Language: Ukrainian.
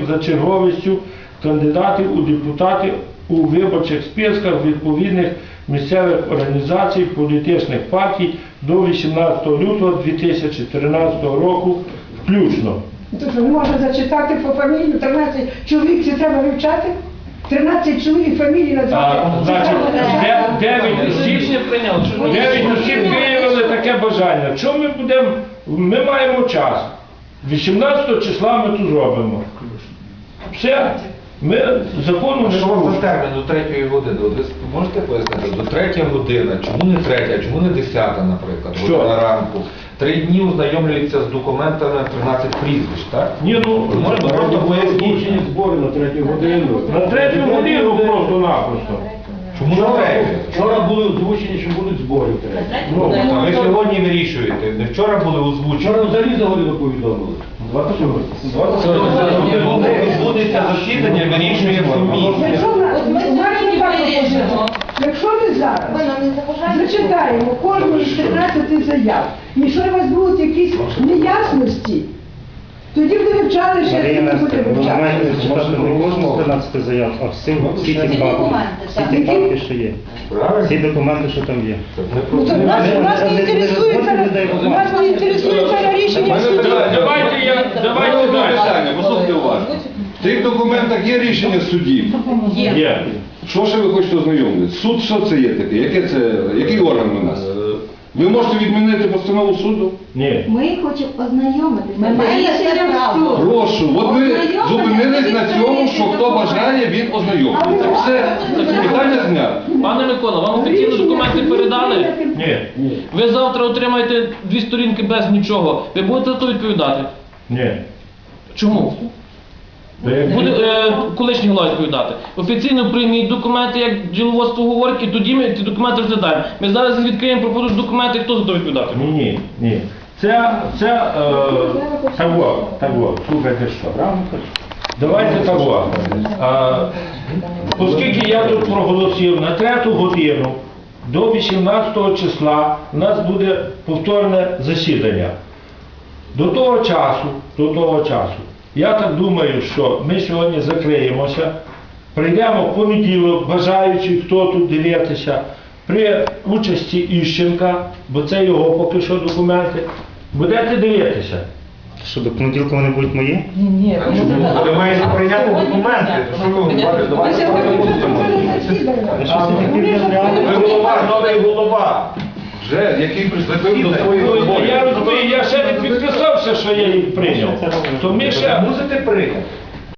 за черговістю кандидатів у депутати у виборчих списках відповідних місцевих організацій політичних партій до 18 лютого 2013 року включно. То що, не можна зачитати по фамілію 13 чоловік, це треба вивчати? 13 чоловік фамілії А, назвати. значить, де- дев'ять осіб, виявили таке бажання. Що ми будемо? Ми маємо час. 18 числа ми тут зробимо. Все. Ми закону не що за порушуємо. термін до третьої години? От Ви можете пояснити, до третя година, чому не третя, чому не десята, наприклад, Що? година ранку? Три дні ознайомлюються з документами 13 прізвищ, так? Ні, ну, можете просто поясніть, збори на третю годину. на третю годину просто-напросто. Чому на третю? Вчора були озвучені, що будуть збори. Ну, ви сьогодні вирішуєте. Не вчора були озвучені. Вчора взагалі за годину повідомили. Відбудеться засідання, вирішує комісія. Якщо От ми сьогодні вирішимо. Якщо ми зараз Ви нам не заважаєте? зачитаємо кожну із 15 заяв, і якщо у вас будуть якісь неясності, тоді буде вивчати ще Марія буде Нестерівна, ви вивчати. маєте читати не кожну 13 заяв, а всі, всі ті Всі папки, документи, всі так. ті папки, що є. Правильно? Всі документи, що там є. Не Ну, то нас, нас не не- не інтересується, нас не інтересується рішення суду. Давайте я, давайте далі. питання, послухайте уважно. В цих документах є рішення судів. Є. Що ще ви хочете ознайомитися? Суд що це є таке? Яке це, який орган у нас? Ви можете відмінити постанову суду? Ні. Ми хочемо ознайомитися. Ми маємо це право. Прошу, от ви Ознайомитися, зупинились на цьому, що хто бажає, він ознайомиться. Все, питання знято. Пане Микола, вам офіційно документи передали? Ні. Ви завтра отримаєте дві сторінки без нічого. Ви будете за то відповідати? Ні. Чому? Буде е, колишній голова відповідати. Офіційно прийміть документи, як діловодство говорить, і тоді ми ці документи розглядаємо. Ми зараз відкриємо, пропонують документи, хто за то відповідати? Ні, ні, ні. Це, це, е, так во, так слухайте що. Давайте так. Е, оскільки я тут проголосив на третю годину до 18 числа у нас буде повторне засідання. До того часу, до того часу, я так думаю, що ми сьогодні закриємося, прийдемо в понеділок, бажаючи, хто тут дивитися, при участі Іщенка, бо це його поки що документи, будете дивитися. Що до понеділка вони будуть мої? Ні, ні. Ви маєте прийняти документи. Що ви голова, новий голова. Вже, який приступив до своєї що я їх прийняв. То ми ще Мусите прийняти.